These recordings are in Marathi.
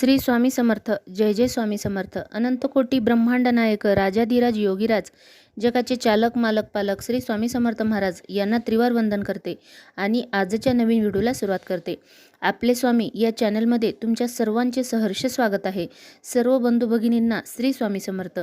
श्री स्वामी समर्थ जय जय स्वामी समर्थ अनंतकोटी ब्रह्मांड नायक राजाधिराज योगीराज जगाचे चालक मालक पालक श्री स्वामी समर्थ महाराज यांना त्रिवार वंदन करते आणि आजच्या नवीन व्हिडिओला सुरुवात करते. आपले स्वामी या चॅनलमध्ये तुमच्या सर्वांचे सहर्ष स्वागत आहे. सर्व बंधू भगिनींना श्री स्वामी समर्थ.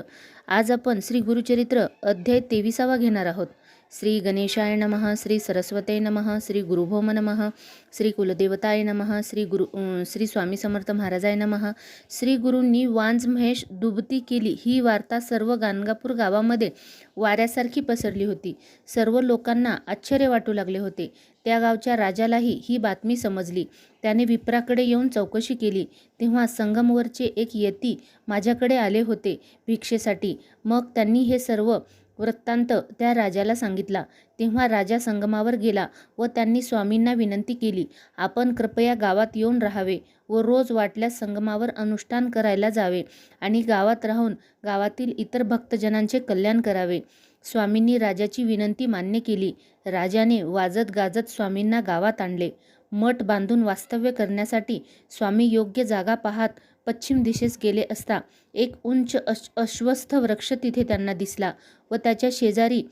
आज आपण श्री गुरुचरित्र अध्याय तेविसावा घेणार आहोत. श्री गणेशाय नमः श्री सरस्वते नमः श्री गुरुभोम नमः श्री कुलदेवताय नमः श्री गुरु श्री स्वामी समर्थ महाराजाय नमः. श्री गुरूंनी वांज महेश दुबती केली ही वार्ता सर्व गाणगापूर गावामध्ये वाऱ्यासारखी पसरली होती. सर्व लोकांना आश्चर्य वाटू लागले होते. त्या गावच्या राजालाही ही बातमी समजली. त्याने विप्राकडे येऊन चौकशी केली. तेव्हा संगमवरचे एक यती माझ्याकडे आले होते भिक्षेसाठी. मग त्यांनी हे सर्व वृत्तांत त्या राजाला सांगितला. तेव्हा राजा संगमावर गेला व त्यांनी स्वामींना विनंती केली आपण कृपया गावात येऊन राहावे व रोज वाटल्यास संगमावर अनुष्ठान करायला जावे आणि गावात राहून गावातील इतर भक्तजनांचे कल्याण करावे. स्वामींनी राजाची विनंती मान्य केली. राजाने वाजत गाजत स्वामींना गावात आणले. मठ बांधून वास्तव्य करण्यासाठी स्वामी योग्य जागा पाहात पश्चिम दिशेस गेले असता एक उंच अश अश्वस्थ वृक्ष तिथे त्यांना दिसला व त्याच्या शेजारी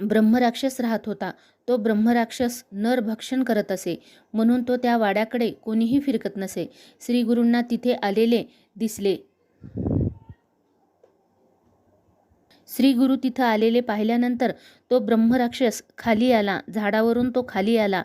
ब्रह्मराक्षस राहत होता. तो ब्रह्मराक्षस नर भक्षण करत असे म्हणून तो त्या वाड्याकडे कोणीही फिरकत नसे. श्री गुरूंना तिथे आलेले दिसले. श्री गुरु तिथं आलेले पाहिल्यानंतर तो ब्रह्मराक्षस खाली आला झाडावरून तो खाली आला.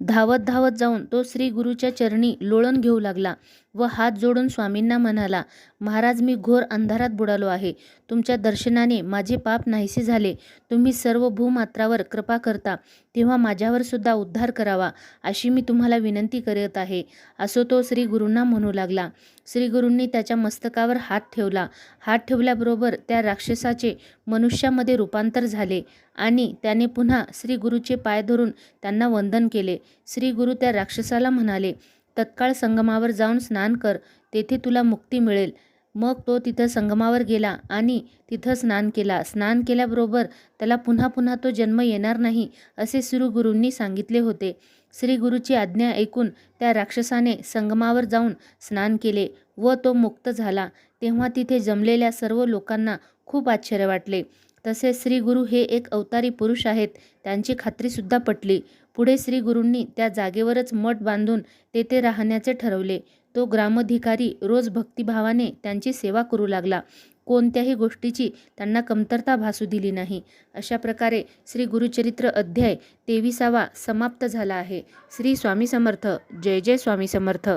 धावत धावत जाऊन तो श्री गुरुच्या चरणी लोळण घेऊ लागला. व हात जोडून स्वामींना म्हणाला महाराज मी घोर अंधारात बुडालो आहे. तुमच्या दर्शनाने माझे पाप नाहीसे झाले. तुम्ही सर्व भूमात्रावर कृपा करता. तेव्हा माझ्यावर सुद्धा उद्धार करावा अशी मी तुम्हाला विनंती करत आहे. असो तो श्री गुरूंना म्हणू लागला. श्री गुरूंनी त्याच्या मस्तकावर हात ठेवला. हात ठेवल्याबरोबर त्या राक्षसाचे मनुष्यामध्ये रूपांतर झाले आणि त्याने पुन्हा श्री गुरुचे पाय धरून त्यांना वंदन केले. श्री गुरु त्या राक्षसाला म्हणाले तत्काळ संगमावर जाऊन स्नान कर तेथे तुला मुक्ती मिळेल. मग तो तिथं संगमावर गेला आणि तिथं स्नान केला. स्नान केल्याबरोबर त्याला पुन्हा पुन्हा तो जन्म येणार नाही असे श्री सांगितले होते. श्री गुरुची आज्ञा ऐकून त्या राक्षसाने संगमावर जाऊन स्नान केले व तो मुक्त झाला. तेव्हा तिथे जमलेल्या सर्व लोकांना खूप आश्चर्य वाटले. तसेच श्री गुरु हे एक अवतारी पुरुष आहेत. त्यांची खात्रीसुद्धा पटली. पुढे श्री गुरूंनी त्या जागेवरच मठ बांधून तेथे राहण्याचे ठरवले. तो ग्रामाधिकारी रोज भक्तिभावाने त्यांची सेवा करू लागला. कोणत्याही गोष्टीची त्यांना कमतरता भासू दिली नाही. अशा प्रकारे श्री गुरुचरित्र अध्याय तेविसावा समाप्त झाला आहे. श्री स्वामी समर्थ. जय जय स्वामी समर्थ.